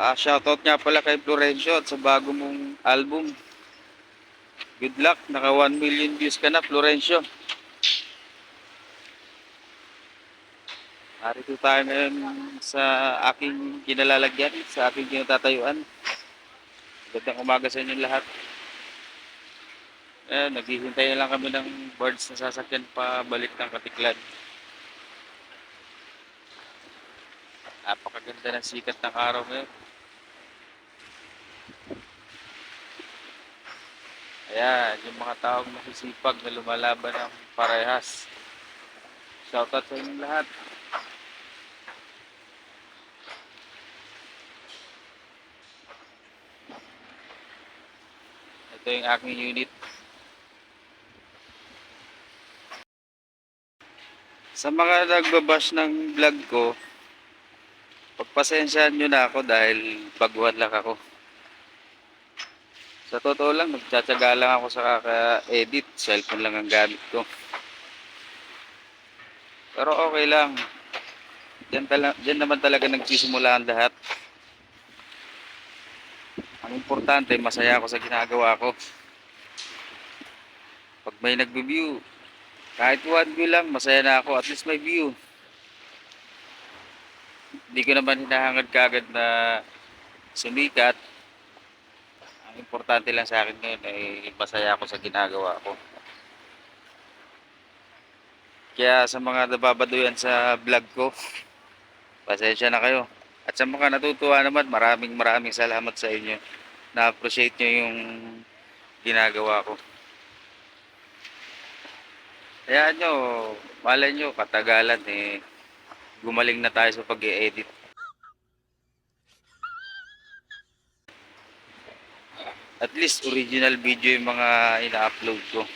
Ah, shoutout nga pala kay Florencio at sa bago mong album. Good luck, naka 1 million views ka na, Florencio. Narito tayo ngayon sa aking kinalalagyan, sa aking kinatatayuan. Gandang umaga sa inyo lahat. Eh, naghihintay na lang kami ng birds na sasakyan pa balik ng Katiklan. Napakaganda ng sikat ng araw ngayon. Ayan, yung mga taong masisipag na lumalaban ng parehas. Shoutout sa inyong lahat. Ito yung aking unit. Sa mga nagbabash ng vlog ko, pagpasensyahan nyo na ako dahil baguhan lang ako. Sa totoo lang, nagtsatsaga lang ako sa kaka-edit. Cellphone lang ang gamit ko. Pero okay lang. Diyan, tala, diyan naman talaga nagsisimula ang lahat. Ang importante, masaya ako sa ginagawa ko. Pag may nagbe-view, kahit one view lang, masaya na ako. At least may view. Hindi ko naman hinahangad kagad na sumikat. Ang importante lang sa akin ngayon ay masaya ako sa ginagawa ko. Kaya sa mga nababaduyan sa vlog ko, pasensya na kayo. At sa mga natutuwa naman, maraming maraming salamat sa inyo. Na-appreciate nyo yung ginagawa ko. Kaya nyo, malay nyo, katagalan eh, gumaling na tayo sa pag-i-edit. At least original video yung mga ina-upload ko.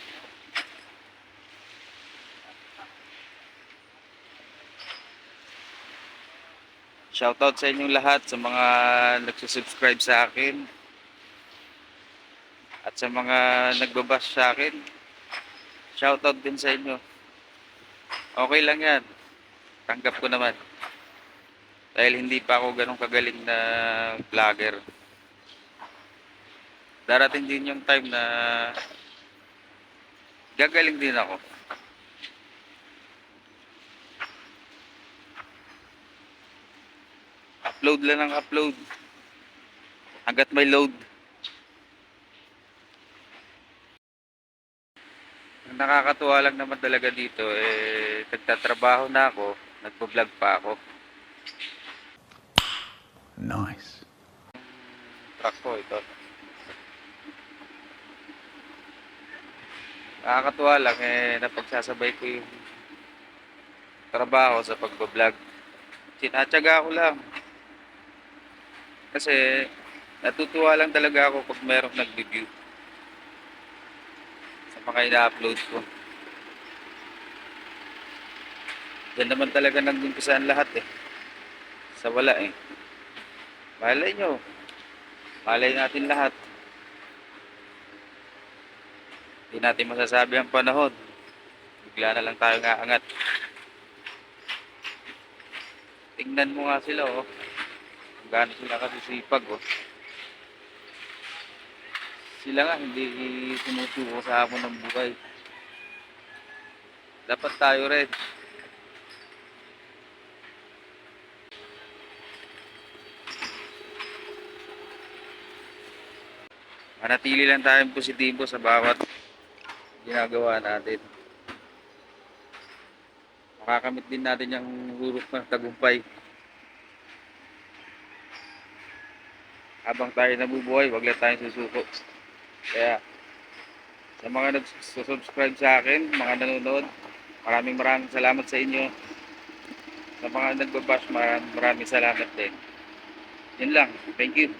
Shoutout sa inyong lahat sa mga nagsusubscribe sa akin at sa mga nagbabash sa akin. Shoutout din sa inyo. Okay lang yan. Tanggap ko naman. Dahil hindi pa ako ganun kagaling na vlogger. Darating din yung time na gagaling din ako. Upload lang ng upload. Hanggat may load. Ang nakakatuwa lang naman talaga dito, eh, nagtatrabaho na ako, nagpo-vlog pa ako. Nice. Truck ko ito. Nakakatuwa lang, eh, napagsasabay ko yung trabaho sa pagbablog. Sinatsaga ko lang. Kasi, natutuwa lang talaga ako pag merong nag-review sa mga ina-upload ko. Yan naman talaga nag-umpisaan lahat eh. Sa wala eh. Malay nyo. Malay natin lahat. Hindi natin masasabi ang panahon. Bigla na lang tayo ngaangat. Tingnan mo nga sila oh. Kung gaano sila kasisipag oh. Sila nga hindi sumusuko sa hamon ng buhay. Dapat tayo rin. Manatili lang tayong positibo sa bawat ginagawa natin. Makakamit din natin yung huruf ng tagumpay. Habang tayo nabubuhay, wag lang tayong susuko. Kaya, sa mga nag-subscribe sa akin, mga nanonood, maraming maraming salamat sa inyo. Sa mga nagbabash, maraming, maraming salamat din. Yun lang. Thank you.